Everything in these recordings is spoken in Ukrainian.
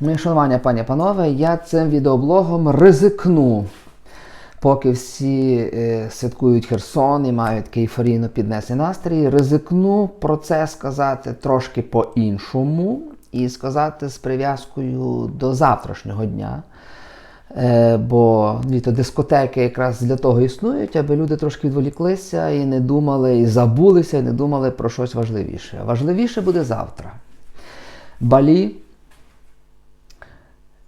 Ну шанування, пані панове, я цим відеоблогом ризикну. Поки всі е, святкують Херсон і мають такий ейфорійно настрій, ризикну про це сказати трошки по-іншому і сказати з прив'язкою до завтрашнього дня. Е, бо ні, дискотеки якраз для того існують, аби люди трошки відволіклися і не думали, і забулися, і не думали про щось важливіше. Важливіше буде завтра. Балі,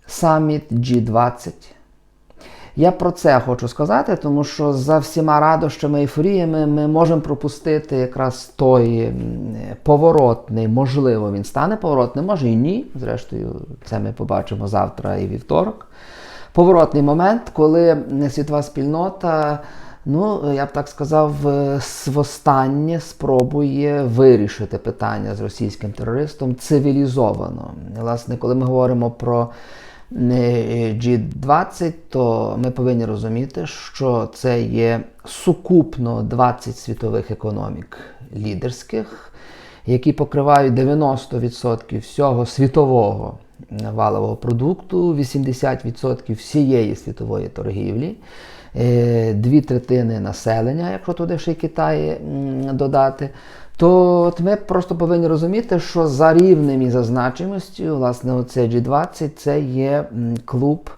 саміт G20. Я про це хочу сказати, тому що за всіма радощами ейфоріями ми можемо пропустити якраз той поворотний, можливо, він стане поворотним, може і ні. Зрештою, це ми побачимо завтра і вівторок. Поворотний момент, коли світова спільнота, ну я б так сказав, е, востаннє спробує вирішити питання з російським терористом цивілізовано. Власне, коли ми говоримо про G20, то ми повинні розуміти, що це є сукупно 20 світових економік лідерських, які покривають 90% всього світового валового продукту, 80% всієї світової торгівлі, е, дві третини населення, якщо туди ще й Китай додати. То от ми просто повинні розуміти, що за рівнем і за значимостю, власне, оце G20 це є клуб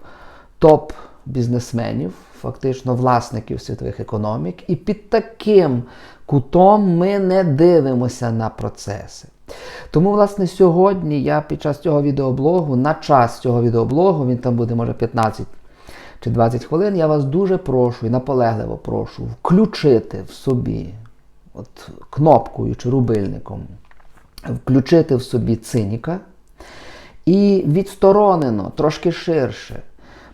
топ-бізнесменів, фактично власників світових економік. І під таким кутом ми не дивимося на процеси. Тому, власне, сьогодні я під час цього відеоблогу, на час цього відеоблогу, він там буде, може, 15 чи 20 хвилин, я вас дуже прошу і наполегливо прошу включити в собі от кнопкою чи рубильником, включити в собі циніка і відсторонено, трошки ширше,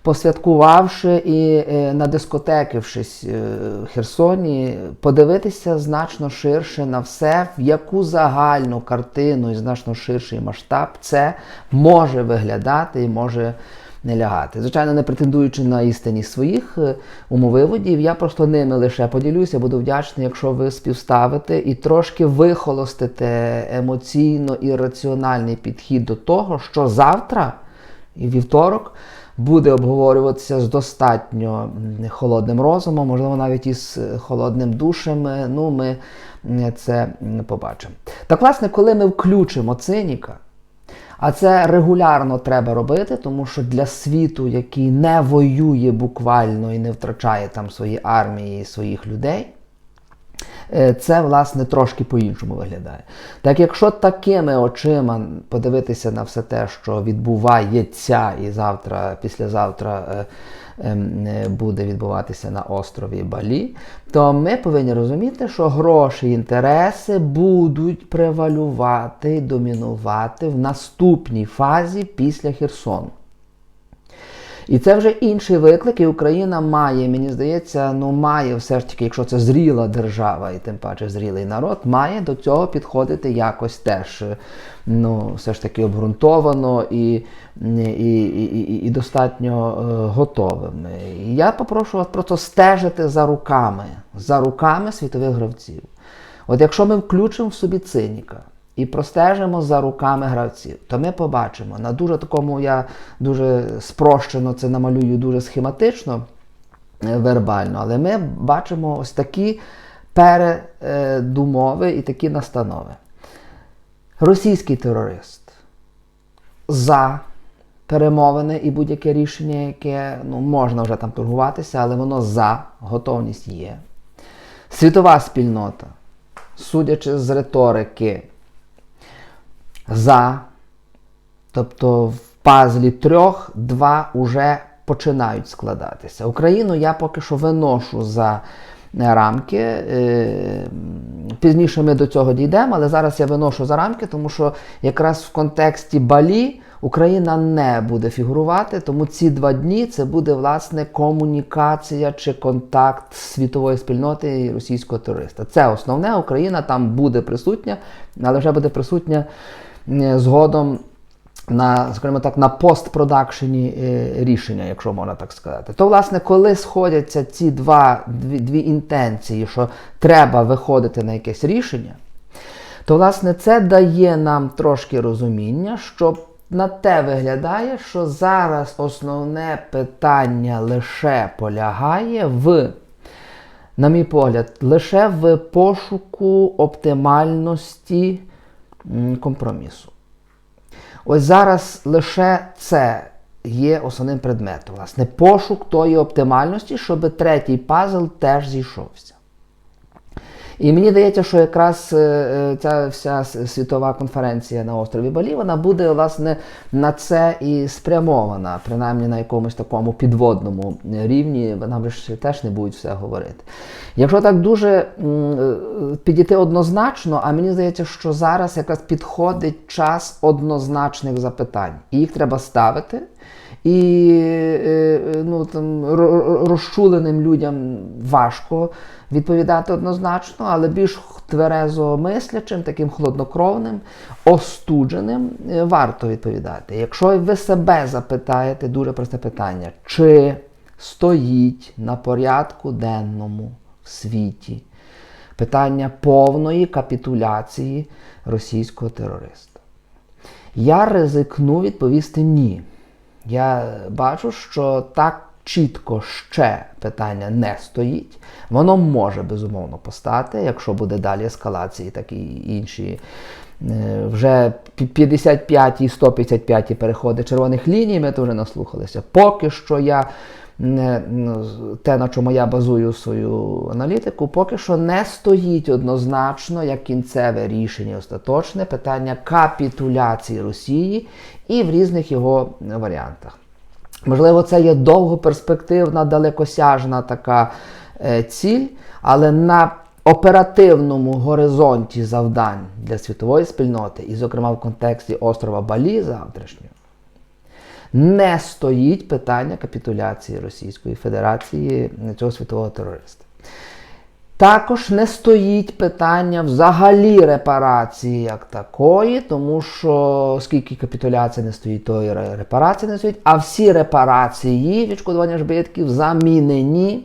посвяткувавши і е, надискотекившись е, в Херсоні, подивитися значно ширше на все, в яку загальну картину і значно ширший масштаб це може виглядати і може не лягати. Звичайно, не претендуючи на істинність своїх е, умовиводів, я просто ними лише поділюся, буду вдячний, якщо ви співставите і трошки вихолостите емоційно і раціональний підхід до того, що завтра і вівторок буде обговорюватися з достатньо холодним розумом, можливо, навіть із е, холодним душем. Е, Ну, ми це побачимо. Так, власне, коли ми включимо циніка, а це регулярно треба робити, тому що для світу, який не воює буквально і не втрачає там свої армії і своїх людей, це, власне, трошки по-іншому виглядає. Так якщо такими очима подивитися на все те, що відбувається і завтра, післязавтра е, ем, е, буде відбуватися на острові Балі, то ми повинні розуміти, що гроші і інтереси будуть превалювати домінувати в наступній фазі після Херсону. І це вже інший виклик, і Україна має, мені здається, ну має все ж таки, якщо це зріла держава, і тим паче зрілий народ, має до цього підходити якось теж ну, все ж таки обґрунтовано і, і, і, і, достатньо е, готовим. І я попрошу вас просто стежити за руками, за руками світових гравців. От якщо ми включимо в собі циніка, і простежимо за руками гравців, то ми побачимо на дуже такому, я дуже спрощено це намалюю дуже схематично, е, вербально, але ми бачимо ось такі передумови і такі настанови. Російський терорист за перемовини і будь-яке рішення, яке ну, можна вже там торгуватися, але воно за готовність є. Світова спільнота, судячи з риторики, за. Тобто в пазлі трьох два вже починають складатися. Україну я поки що виношу за рамки. Е, Пізніше ми до цього дійдемо, але зараз я виношу за рамки, тому що якраз в контексті Балі Україна не буде фігурувати, тому ці два дні це буде власне комунікація чи контакт світової спільноти і російського терориста. Це основне, Україна там буде присутня, але вже буде присутня е, згодом на, скажімо так, на постпродакшені е, рішення, якщо можна так сказати. То, власне, коли сходяться ці два, дві, дві інтенції, що треба виходити на якесь рішення, то, власне, це дає нам трошки розуміння, що на те виглядає, що зараз основне питання лише полягає в, на мій погляд, лише в пошуку оптимальності компромісу. Ось зараз лише це є основним предметом. Власне, пошук тої оптимальності, щоб третій пазл теж зійшовся. І мені здається, що якраз е, е, ця вся світова конференція на острові Балі, вона буде власне на це і спрямована, принаймні на якомусь такому підводному рівні. Нам ж теж не будуть все говорити. Якщо так дуже е, підійти однозначно, а мені здається, що зараз якраз підходить час однозначних запитань. І їх треба ставити. І е, е, ну, там, ро- ро- розчуленим людям важко відповідати однозначно, але більш тверезо мислячим, таким холоднокровним, остудженим е, варто відповідати. Якщо ви себе запитаєте, дуже просте питання, чи стоїть на порядку денному в світі питання повної капітуляції російського терориста? Я ризикну відповісти ні. Я бачу, що так чітко ще питання не стоїть. Воно може безумовно постати, якщо буде далі ескалації, так і інші. е, Вже 55 і 155 переходи червоних ліній, ми то вже наслухалися. Поки що я не, ну, те, на чому я базую свою аналітику, поки що не стоїть однозначно як кінцеве рішення остаточне питання капітуляції Росії і в різних його варіантах. Можливо, це є довгоперспективна, далекосяжна така е, ціль, але на оперативному горизонті завдань для світової спільноти, і, зокрема, в контексті острова Балі завтрашнього, не стоїть питання капітуляції Російської Федерації цього світового терориста. Також не стоїть питання взагалі репарації як такої, тому що оскільки капітуляція не стоїть, то і ре- репарація не стоїть, а всі репарації відшкодування збитків замінені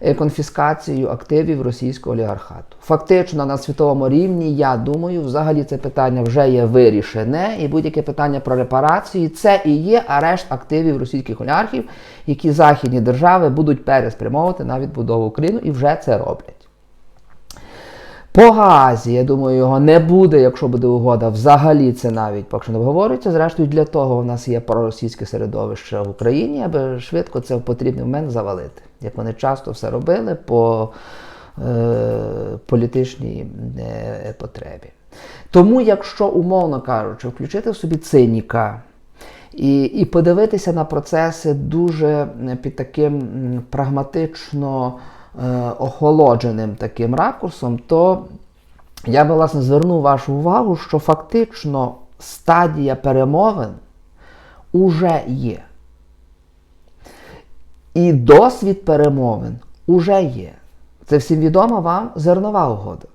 е, конфіскацією активів російського олігархату. Фактично на світовому рівні, я думаю, взагалі це питання вже є вирішене, і будь-яке питання про репарації це і є арешт активів російських олігархів, які західні держави будуть переспрямовувати на відбудову України і вже це роблять. По газі, я думаю, його не буде, якщо буде угода. Взагалі це навіть поки що не обговорюється. Зрештою, для того в нас є проросійське середовище в Україні, аби швидко це в потрібний момент завалити. Як вони часто все робили по е, політичній е, потребі. Тому, якщо, умовно кажучи, включити в собі циніка і, і подивитися на процеси дуже е, під таким прагматично охолодженим таким ракурсом, то я би власне звернув вашу увагу, що фактично стадія перемовин уже є. І досвід перемовин уже є. Це всім відома вам зернова угода.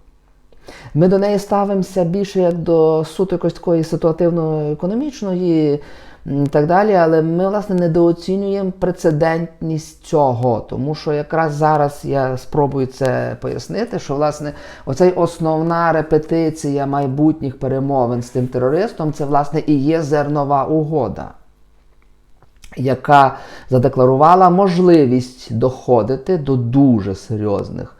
Ми до неї ставимося більше як до суто якоїсь такої ситуативно-економічної і так далі, але ми, власне, недооцінюємо прецедентність цього, тому що якраз зараз я спробую це пояснити, що власне оцей основна репетиція майбутніх перемовин з тим терористом, це власне і є зернова угода яка задекларувала можливість доходити до дуже серйозних,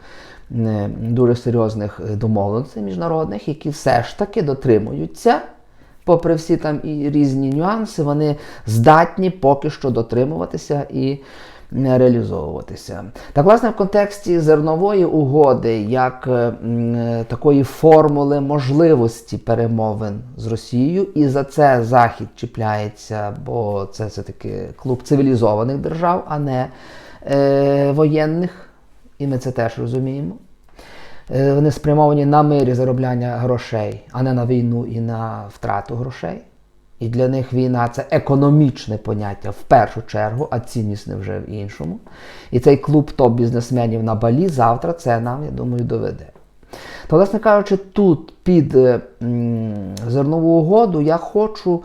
е, дуже серйозних домовленостей міжнародних, які все ж таки дотримуються, попри всі там і різні нюанси, вони здатні поки що дотримуватися і реалізовуватися. Так, власне, в контексті зернової угоди, як е, такої формули можливості перемовин з Росією, і за це Захід чіпляється, бо це все-таки клуб цивілізованих держав, а не е, воєнних, і ми це теж розуміємо. Е, Вони спрямовані на мирі заробляння грошей, а не на війну і на втрату грошей. І для них війна це економічне поняття в першу чергу, а ціннісне вже в іншому. І цей клуб топ-бізнесменів на Балі завтра це нам, я думаю, доведе. То, власне кажучи, тут під зернову угоду я хочу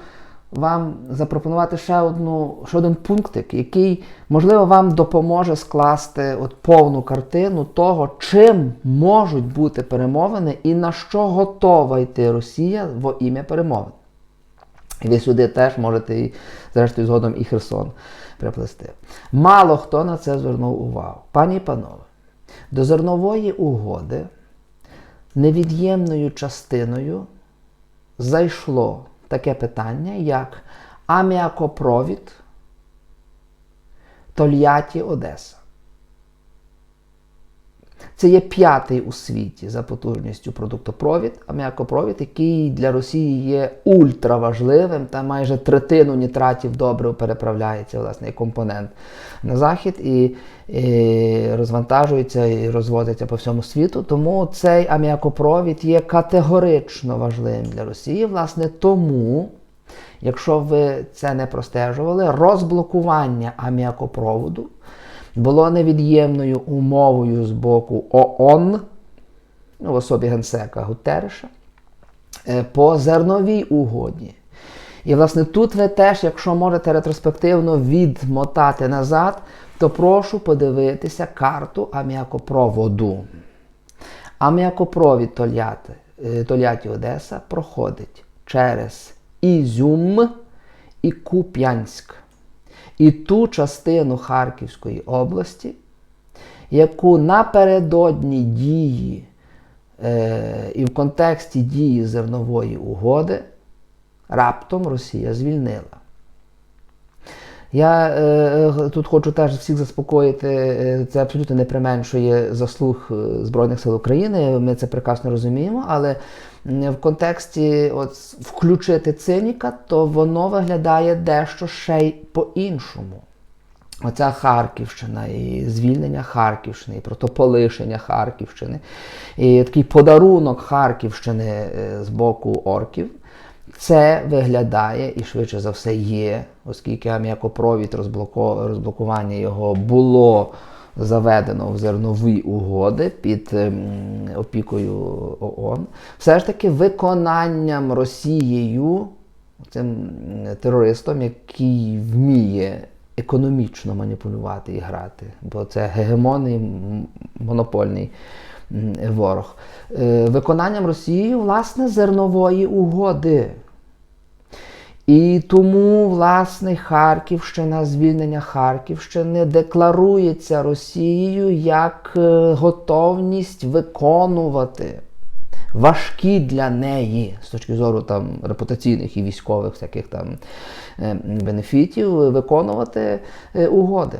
вам запропонувати ще, одну, ще один пунктик, який, можливо, вам допоможе скласти от повну картину того, чим можуть бути перемовини і на що готова йти Росія во ім'я перемовин. І ви сюди теж можете, і, зрештою, згодом і Херсон приплести. Мало хто на це звернув увагу. Пані і панове, до зернової угоди невід'ємною частиною зайшло таке питання, як аміакопровід Тольятті Одеса. Це є п'ятий у світі за потужністю продуктопровід, аміакопровід, який для Росії є ультраважливим, та майже третину нітратів добре переправляється власне, компонент на захід і, і розвантажується і розвозиться по всьому світу. Тому цей аміакопровід є категорично важливим для Росії. Власне, тому. Якщо ви це не простежували, розблокування аміакопроводу було невід'ємною умовою з боку ООН, ну, в особі генсека Гутереша, е, по зерновій угоді. І, власне, тут ви теж, якщо можете ретроспективно відмотати назад, то прошу подивитися карту аміакопроводу. Аміакопровід Тольятти, е, Одеса проходить через Ізюм і Куп'янськ. І ту частину Харківської області, яку напередодні дії е, і в контексті дії зернової угоди раптом Росія звільнила. Я е, тут хочу теж всіх заспокоїти, е, це абсолютно не применшує заслуг е, Збройних сил України, ми це прекрасно розуміємо, але в контексті от, включити циніка, то воно виглядає дещо ще й по-іншому. Оця Харківщина, і звільнення Харківщини, і протополишення Харківщини, і такий подарунок Харківщини е, з боку орків. Це виглядає і швидше за все є, оскільки аміакопровід розблокування його було заведено в зернові угоди під ем, опікою ООН, все ж таки виконанням Росією, цим терористом, який вміє економічно маніпулювати і грати, бо це гегемонний монопольний ворог, е, виконанням Росією власне зернової угоди. І тому, власне, Харківщина, звільнення Харківщини декларується Росією як е, готовність виконувати важкі для неї з точки зору там репутаційних і військових всяких там е, бенефітів, виконувати е, угоди.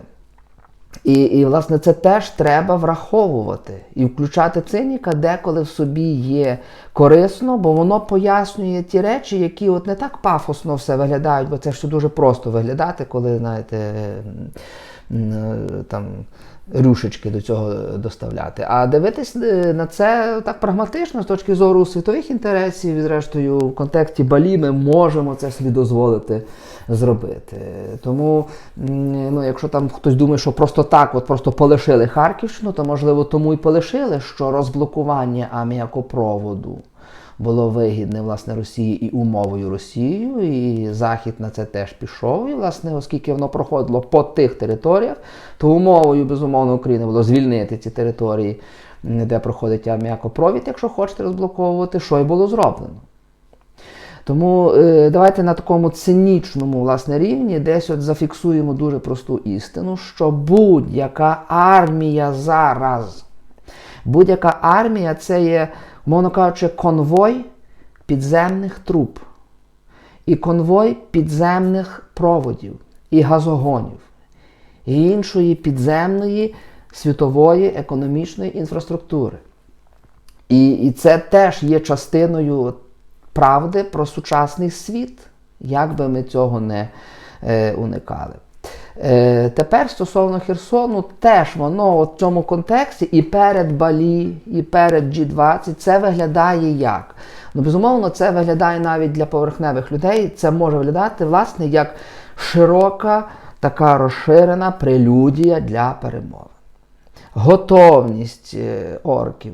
І, і, власне, це теж треба враховувати і включати циніка деколи в собі є корисно, бо воно пояснює ті речі, які от не так пафосно все виглядають, бо це ж дуже просто виглядати, коли, знаєте, там рюшечки до цього доставляти. А дивитись е, на це так прагматично з точки зору світових інтересів, і зрештою, в контексті Балі ми можемо це собі дозволити зробити. Тому, ну, якщо там хтось думає, що просто так, от просто полишили Харківщину, то можливо тому і полишили, що розблокування аміакопроводу було вигідне власне Росії і умовою Росією, і Захід на це теж пішов. І, власне, оскільки воно проходило по тих територіях, то умовою, безумовно, України було звільнити ці території, де проходить аміакопровід, якщо хочете розблоковувати, що й було зроблено. Тому е, давайте на такому цинічному власне, рівні десь от зафіксуємо дуже просту істину, що будь-яка армія зараз, будь-яка армія це є мовно кажучи, конвой підземних труб, і конвой підземних проводів і газогонів, і іншої підземної світової економічної інфраструктури. І, І це теж є частиною правди про сучасний світ, як би ми цього не е, уникали. Е, Тепер стосовно Херсону, теж воно в цьому контексті і перед Балі, і перед G20 це виглядає як? Ну, Безумовно, це виглядає навіть для поверхневих людей. Це може виглядати, власне, як широка, така розширена прелюдія для перемови. Готовність е, орків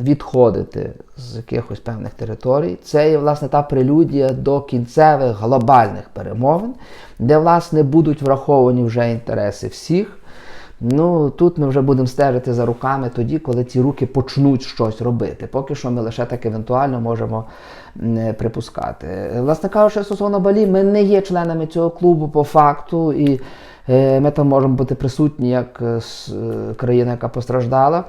відходити з якихось певних територій. Це є, власне, та прелюдія до кінцевих глобальних перемовин, де, власне, будуть враховані вже інтереси всіх. Ну тут ми вже будемо стежити за руками тоді, коли ці руки почнуть щось робити. Поки що ми лише так евентуально можемо м, припускати. Власне кажучи, стосовно Балі, ми не є членами цього клубу по факту, і е, ми там можемо бути присутні як е, е, країна, яка постраждала.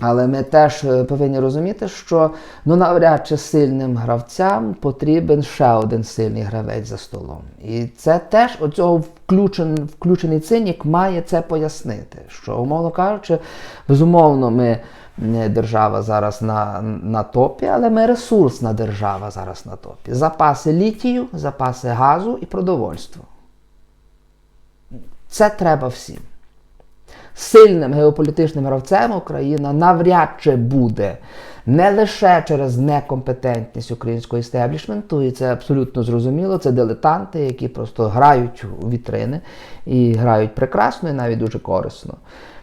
Але ми теж е, повинні розуміти, що ну навряд чи сильним гравцям потрібен ще один сильний гравець за столом. І це теж оцього включен, включений цинік має це пояснити. Що, умовно кажучи, безумовно, ми держава зараз на, на топі, але ми ресурсна держава зараз на топі. Запаси літію, запаси газу і продовольства. Це треба всім сильним геополітичним гравцем Україна навряд чи буде не лише через некомпетентність українського істеблішменту, і це абсолютно зрозуміло. Це дилетанти, які просто грають у вітрини і грають прекрасно і навіть дуже корисно.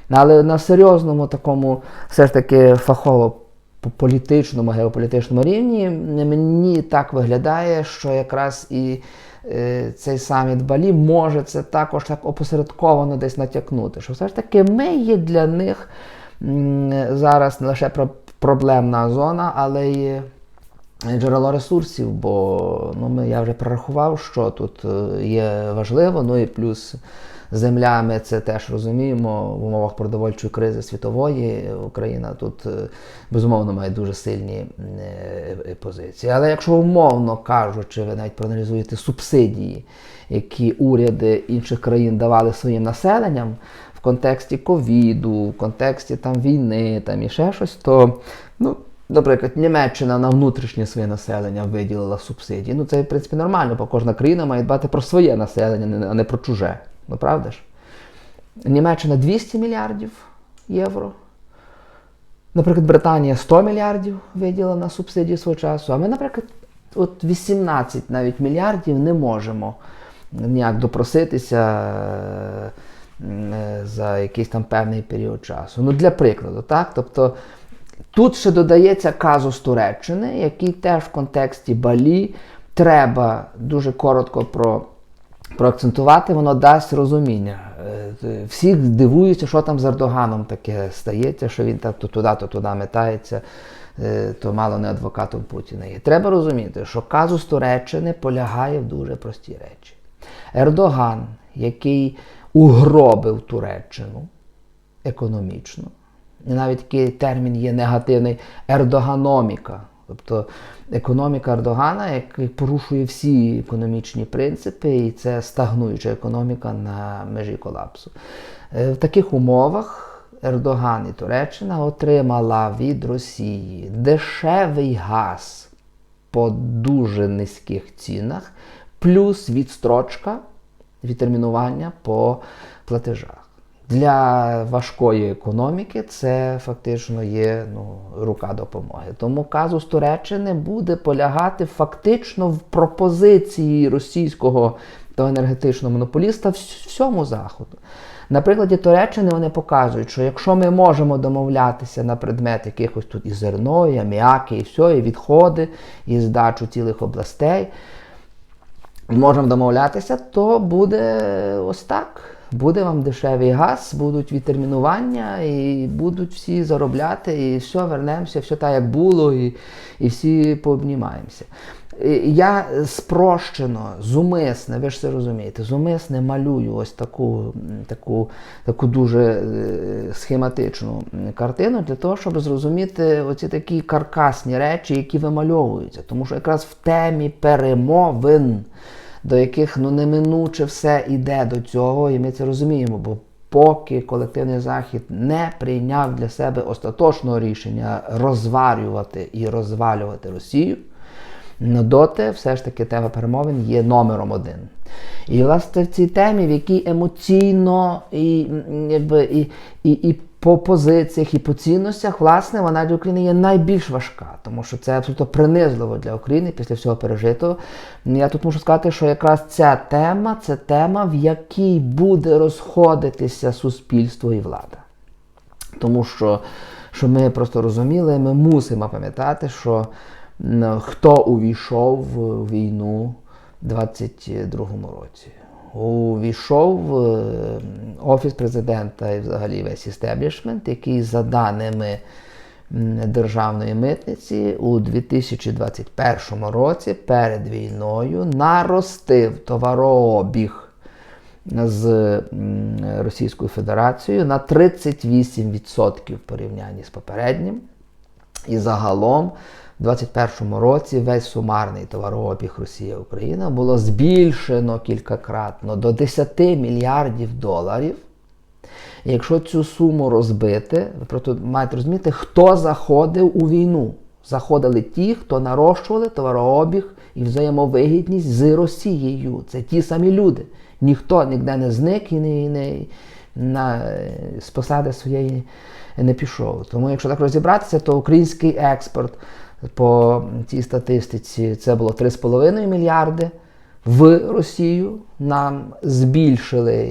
Але на серйозному такому, все ж таки, фахово по політичному, геополітичному рівні мені так виглядає, що якраз і е, цей саміт Балі може це також так опосередковано десь натякнути. Що все ж таки ми є для них зараз не лише проблемна зона, але й джерело ресурсів, бо ну, я вже прорахував, що тут е, є важливо, ну і плюс земля, ми це теж розуміємо в умовах продовольчої кризи світової. Україна тут е, безумовно має дуже сильні е, позиції. Але якщо умовно кажучи, ви навіть проаналізуєте субсидії, які уряди інших країн давали своїм населенням в контексті ковіду, в контексті там війни, там і ще щось, то ну. Наприклад, Німеччина на внутрішнє своє населення виділила субсидії. Ну це в принципі нормально, бо кожна країна має дбати про своє населення, а не про чуже. Ну правда ж? Німеччина 200 мільярдів євро. Наприклад, Британія 100 мільярдів виділила на субсидії свого часу. А ми, наприклад, от 18 навіть мільярдів не можемо ніяк допроситися е, е, за якийсь там певний період часу. Ну, для прикладу, так? Тобто тут ще додається казус Туреччини, який теж в контексті Балі треба дуже коротко про проакцентувати, воно дасть розуміння. Е, Всі дивуються, що там з Ердоганом таке стається, що він так то туди, то туди метається, е, то мало не адвокатом Путіна є. Треба розуміти, що казус Туреччини полягає в дуже простій речі. Ердоган, який угробив Туреччину економічно, і навіть такий термін є негативний ердоганоміка. Тобто економіка Ердогана, який порушує всі економічні принципи, і це стагнуюча економіка на межі колапсу. Е, В таких умовах Ердоган і Туреччина отримала від Росії дешевий газ по дуже низьких цінах, плюс відстрочка відтермінування по платежах. Для важкої економіки це фактично є ну, рука допомоги. Тому казус Туреччини буде полягати фактично в пропозиції російського та енергетичного монополіста всьому заходу. На прикладі Туреччини вони показують, що якщо ми можемо домовлятися на предмет якихось тут і зерно, і аміаки, і все, і відходи, і здачу цілих областей, можемо домовлятися, то буде ось так. Буде вам дешевий газ, будуть відтермінування, і будуть всі заробляти, і все, вернемося, все так, як було, і, і всі пообнімаємося. Я спрощено, зумисне, ви ж це розумієте, зумисне малюю ось таку, таку, таку дуже е, схематичну картину для того, щоб зрозуміти оці такі каркасні речі, які вимальовуються. Тому що якраз в темі перемовин до яких ну неминуче все йде до цього, і ми це розуміємо. Бо поки колективний захід не прийняв для себе остаточного рішення розварювати і розвалювати Росію, ну, доти все ж таки тема перемовин є номером один. І власне в цій темі, в якій емоційно і якби і, і, і по позиціях, і по цінностях, власне, вона для України є найбільш важка, тому що це абсолютно принизливо для України після всього пережитого. Я тут можу сказати, що якраз ця тема це тема, в якій буде розходитися суспільство і влада. Тому що, що ми просто розуміли, ми мусимо пам'ятати, що хто увійшов в війну в 22-му році. Увійшов е, Офіс президента і взагалі весь істеблішмент, який, за даними Державної митниці, у 2021 році перед війною наростив товарообіг з Російською Федерацією на 38% в порівнянні з попереднім. І загалом в 2021 році весь сумарний товарообіг Росія Україна було збільшено кількакратно до 10 мільярдів доларів. І якщо цю суму розбити, ви просто маєте розуміти, хто заходив у війну. Заходили ті, хто нарощували товарообіг і взаємовигідність з Росією. Це ті самі люди. Ніхто ніде не зник і не, і не на, з посади своєї не пішов. Тому, якщо так розібратися, то український експорт по цій статистиці це було 3,5 мільярди. В Росію нам збільшили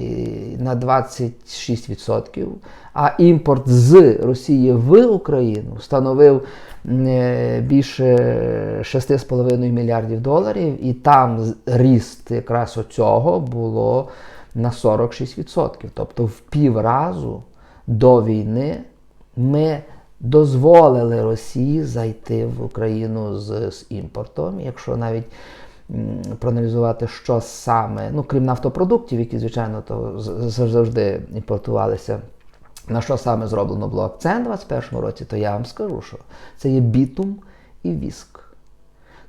на 26%, а імпорт з Росії в Україну становив е, більше 6,5 мільярдів доларів, і там ріст якраз оцього було на 46%. Тобто в півразу до війни ми дозволили Росії зайти в Україну з, з імпортом. Якщо навіть проаналізувати, що саме, ну крім нафтопродуктів, які, звичайно, то завжди імпортувалися. На що саме зроблено було акцент у 2021 році, то я вам скажу, що це є бітум і віск.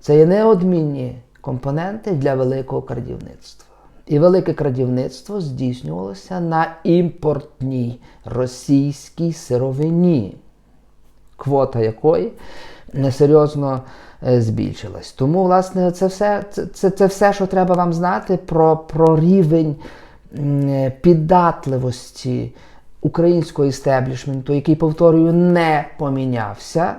Це є неодмінні компоненти для великого крадівництва. І велике крадівництво здійснювалося на імпортній російській сировині, квота якої несерйозно е, збільшилась. Тому, власне, це все, це, це, все, що треба вам знати про, про рівень е, піддатливості українського істеблішменту, який, повторюю, не помінявся.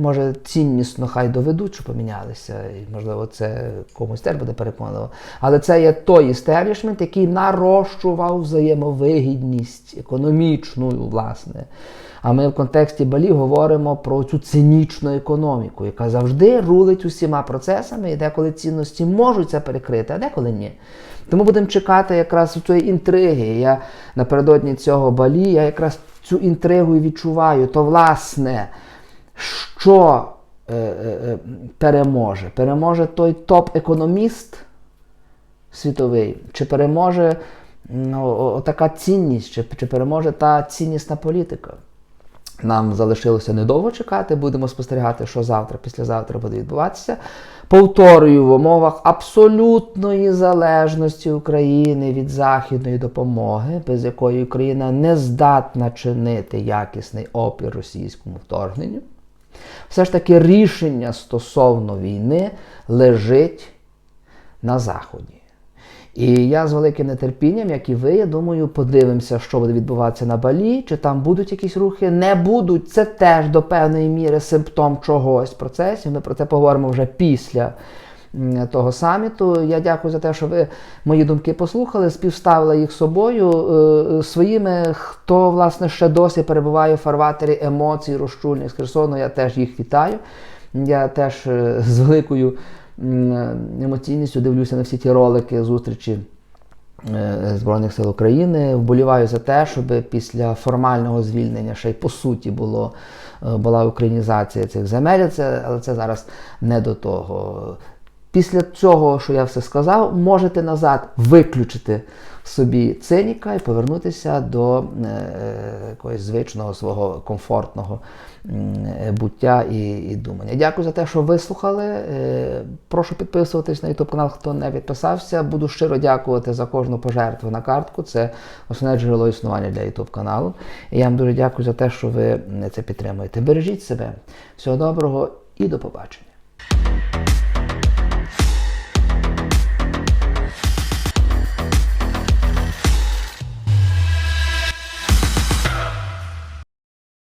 Може, ціннісно хай доведуть, що помінялися, і можливо це комусь теж буде переконливо. Але це є той істеблішмент, який нарощував взаємовигідність економічну, власне. А ми в контексті Балі говоримо про цю цинічну економіку, яка завжди рулить усіма процесами, і деколи цінності можуть це перекрити, а деколи ні. Тому будемо чекати якраз цієї інтриги. Я напередодні цього Балі, я якраз цю інтригу і відчуваю. То власне що е, е, е, переможе? Переможе той топ-економіст світовий, чи переможе ну, така цінність, чи, чи переможе та ціннісна політика? Нам залишилося недовго чекати, будемо спостерігати, що завтра, післязавтра буде відбуватися. Повторюю, в умовах абсолютної залежності України від західної допомоги, без якої Україна не здатна чинити якісний опір російському вторгненню, все ж таки рішення стосовно війни лежить на Заході. І я з великим нетерпінням, як і ви, я думаю, подивимося, що буде відбуватися на Балі, чи там будуть якісь рухи, не будуть. Це теж до певної міри симптом чогось процесів. Ми про це поговоримо вже після того саміту. Я дякую за те, що ви мої думки послухали, співставили їх собою е, своїми, хто власне ще досі перебуває у фарватері емоцій, розчульних з Херсону. Я теж їх вітаю. Я теж е, з великою емоційністю дивлюся на всі ті ролики зустрічі е, Збройних сил України. Вболіваю за те, щоб після формального звільнення ще й по суті було, була українізація цих земель, це, але це зараз не до того. Після цього, що я все сказав, можете назад виключити собі циніка і повернутися до е, якогось звичного свого комфортного буття і, і думання. Дякую за те, що вислухали. Е, прошу підписуватись на YouTube канал, хто не підписався. Буду щиро дякувати за кожну пожертву на картку. Це основне джерело існування для YouTube каналу. І я вам дуже дякую за те, що ви це підтримуєте. Бережіть себе. Всього доброго і до побачення.